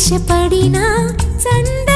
ఆశపడినా సంద